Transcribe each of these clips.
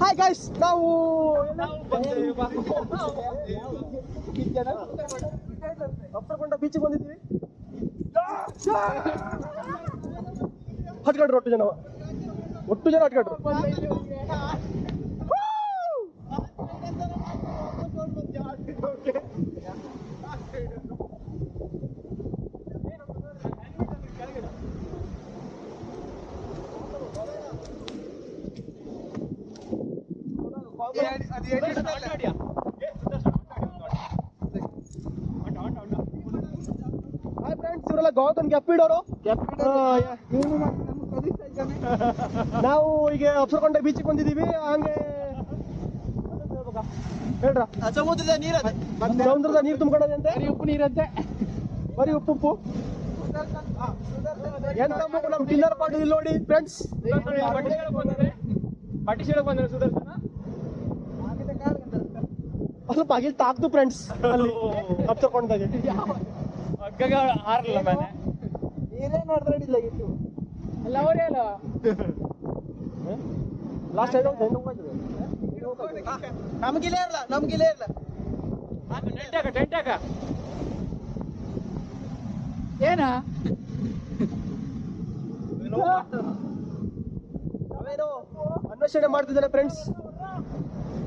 Hi guys ನಾವು ಅಪ್ಪರಕೊಂಡ ಬೀಚಿಗೆ ಬಂದಿದ್ದೀವಿ. ಹತ್ಕೊಂಡ್ರು ಒಟ್ಟು ಜನ. ಒಟ್ಟು ಜನ ಹತ್ಕೊಂಡ್ರು. ಹಾಯ್ ಫ್ರೆಂಡ್ಸ್ ಇವರೆಲ್ಲ ಗೌತಮ್ ಗ್ಯಾಪಿಡೋರು ನಾವು ಈಗ ಅಪ್ಸರ್ಕೊಂಡೆ ಬೀಚಿಗೆ ಬಂದಿದ್ದೀವಿ ಹಂಗೆ. ಹೇಳ್ರ? ಸಮುದ್ರದ ನೀರ ಸಮುದ್ರದ ನೀರು ತುಂಬ್ಕೊಂಡದಂತೆ? ಉಪ್ಪು ನೀರಂತೆ. ಬರೀ ಉಪ್ಪು ಉಪ್ಪು. ಎಂತ ಮಗು ನಮ್ ಡಿನ್ನರ್ ಪಾರ್ಟಿ ಇಲ್ಲಿ ನೋಡಿ ಫ್ರೆಂಡ್ಸ್ ಪಟ್ಟಿಶೀಲಕ್ಕೆ ಬಂದ್ರೆ ಸುದರ್ಶನ? ಸ್ವಲ್ಪ ಬಾಗಿಲು ತಾಕ್ತು ಫ್ರೆಂಡ್ಸ್ ಅಲ್ಲಿ ಅಪ್ಸರ್ಕೊಂಡಾಗೆ ಹಗ್ಗಗೆ ಹಾರಲ್ಲ ಮನೆ. ನೀರೇ ನೋಡಿದ್ರೆ ಇತ್ತು ಅಲ್ಲ ಅವರೇ ಅಲ್ಲ ಲಾಸ್ಟ್ ಟೈಮ್ ನಮ್ಗಿಲೇ ಇರಲ್ಲ ನಮ್ಗಿಲೇ ಇರಲ್ಲ ಟೆಂಟ್ ಹಾಕ ಟೆಂಟ್ ಹಾಕ. ಏನ? ಅವೇನೋ ಅನ್ವೇಷಣೆ ಮಾಡ್ತಿದ್ದಾನೆ ಫ್ರೆಂಡ್ಸ್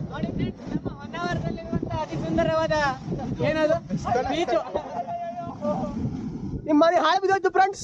ನೋಡಿ ಫ್ರೆಂಡ್ಸ್ ನಮ್ಮ ಹೊನ್ನಾವರದಲ್ಲಿರುವಂತಹ ಅತಿ ಸುಂದರವಾದ ಏನದು ಬೀಚು ನಿಮ್ಮ ಮನೆ ಹಾಳು ಬಿದ್ದೋಯ್ತು ಫ್ರೆಂಡ್ಸ್